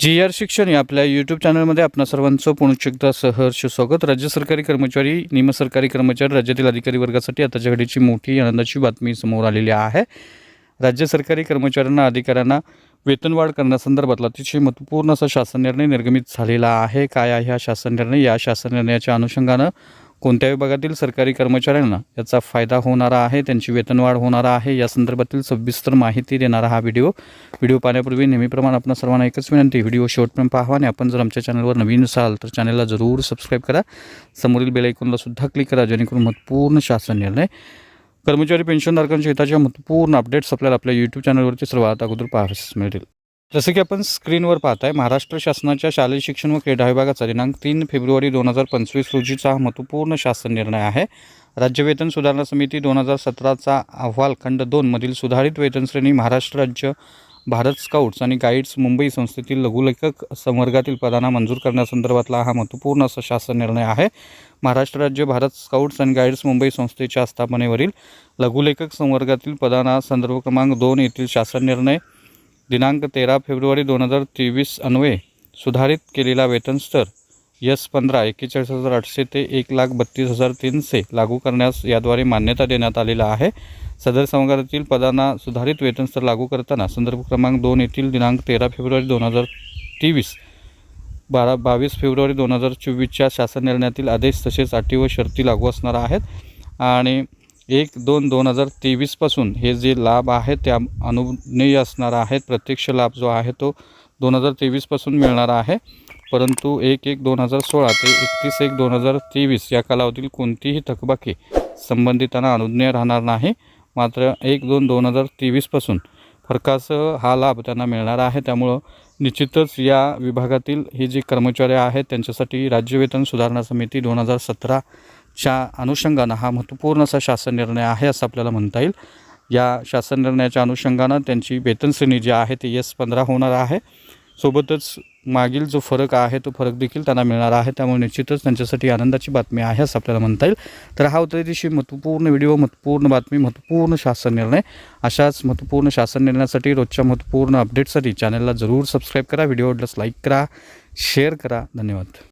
जी R शिक्षण या आपल्या यूट्यूब चॅनलमध्ये आपणा सर्वांचं पुनश्च एकदा सहर्ष स्वागत. राज्य सरकारी कर्मचारी निमसरकारी कर्मचारी राज्यातील अधिकारी वर्गासाठी आताच्या घडीची मोठी आनंदाची बातमी समोर आलेली आहे. राज्य सरकारी कर्मचाऱ्यांना अधिकाऱ्यांना वेतनवाढ करण्यासंदर्भातला अतिशय महत्त्वपूर्ण असा शासन निर्णय निर्गमित झालेला आहे. काय आहे हा शासन निर्णय? या शासन निर्णयाच्या अनुषंगानं कोणत्या विभागातील सरकारी कर्मचाऱ्यांना याचा फायदा होणारा आहे त्यांची वेतनवाढ होणारा आहे या संदर्भातील सविस्तर माहिती देणारा हा व्हिडिओ. व्हिडिओ पाहण्यापूर्वी नेहमीप्रमाणे आपण सर्वांना एकच विनंती व्हिडिओ शेवटपर्यंत पाहावा आणि आपण जर आमच्या चॅनलवर नवीन असाल तर चॅनलला जरूर सबस्क्राईब करा. समोरील बेलायकॉनला सुद्धा क्लिक करा जेणेकरून महत्त्वपूर्ण शासन निर्णय कर्मचारी पेन्शनधारकांच्या हिताच्या महत्त्वपूर्ण अपडेट्स आपल्याला आपल्या यूट्यूब चॅनलवरती सर्वात अगोदर पाहायला मिळतील. जसं की आपण स्क्रीनवर पाहताय महाराष्ट्र शासनाच्या शालेय शिक्षण व क्रीडा विभागाचा दिनांक तीन फेब्रुवारी दोन हजार पंचवीस रोजीचा हा महत्त्वपूर्ण शासन निर्णय आहे. राज्य वेतन सुधारणा समिती दोन हजार सतराचा अहवाल खंड दोनमधील सुधारित वेतन श्रेणी महाराष्ट्र राज्य भारत स्काउट्स आणि गाईड्स मुंबई संस्थेतील लघुलेखक संवर्गातील पदांना मंजूर करण्यासंदर्भातला हा महत्त्वपूर्ण असा शासन निर्णय आहे. महाराष्ट्र राज्य भारत स्काउट्स आणि गाईड्स मुंबई संस्थेच्या स्थापनेवरील लघुलेखक संवर्गातील पदांना संदर्भ क्रमांक दोन येथील शासन निर्णय दिनांक तेरा फेब्रुवारी दोन हजार तेवीस अन्वये सुधारित केलेला वेतन स्तर यस पंधरा एक्केचाळीस हजार आठशे ते एक लाख बत्तीस हजार तीनशे लागू करण्यास याद्वारे मान्यता देण्यात आलेला आहे. सदर संवर्गातील पदांना सुधारित वेतन स्तर लागू करताना संदर्भ क्रमांक दोन येथील दिनांक तेरा फेब्रुवारी दोन हजार तेवीस बारा बावीस फेब्रुवारी दोन हजार चोवीसच्या शासन निर्णयातील आदेश तसेच अटी व शर्ती लागू असणार आहेत. आणि एक दोन दोन हजार तेवीसपासून हे जे लाभ आहेत त्या अनुज्ञेय असणार आहेत प्रत्यक्ष लाभ जो आहे तो दोन हजार तेवीसपासून मिळणार आहे. परंतु एक एक दोन हजार सोळा ते एकतीस एक दोन हजार तेवीस या कालावधीतील कोणतीही थकबाकी संबंधितांना अनुज्ञेय राहणार नाही. मात्र एक दोन दोन हजार तेवीसपासून फरकासह हा लाभ त्यांना मिळणार आहे. त्यामुळं निश्चितच या विभागातील ही जी कर्मचारी आहेत त्यांच्यासाठी राज्य वेतन सुधारणा समिती दोन हजार सतराच्या अनुषंगानं हा महत्त्वपूर्ण असा शासन निर्णय आहे असं आपल्याला म्हणता येईल. या शासन निर्णयाच्या अनुषंगानं त्यांची वेतन श्रेणी जी आहे ती एस पंधरा होणार आहे. सोबतच मागील जो फरक आहे तो फरक देखील त्यांना मिळणार आहे. त्यामुळे निश्चितच त्यांच्यासाठी आनंदाची बातमी आहे असं आपल्याला म्हणता येईल. तर हा होता दिवशी महत्त्वपूर्ण व्हिडिओ महत्त्वपूर्ण बातमी महत्त्वपूर्ण शासन निर्णय. अशाच महत्त्वपूर्ण शासन निर्णयासाठी रोजच्या महत्त्वपूर्ण अपडेटसाठी चॅनलला जरूर सबस्क्राईब करा. व्हिडिओ आवडल्यास लाईक करा शेअर करा. धन्यवाद.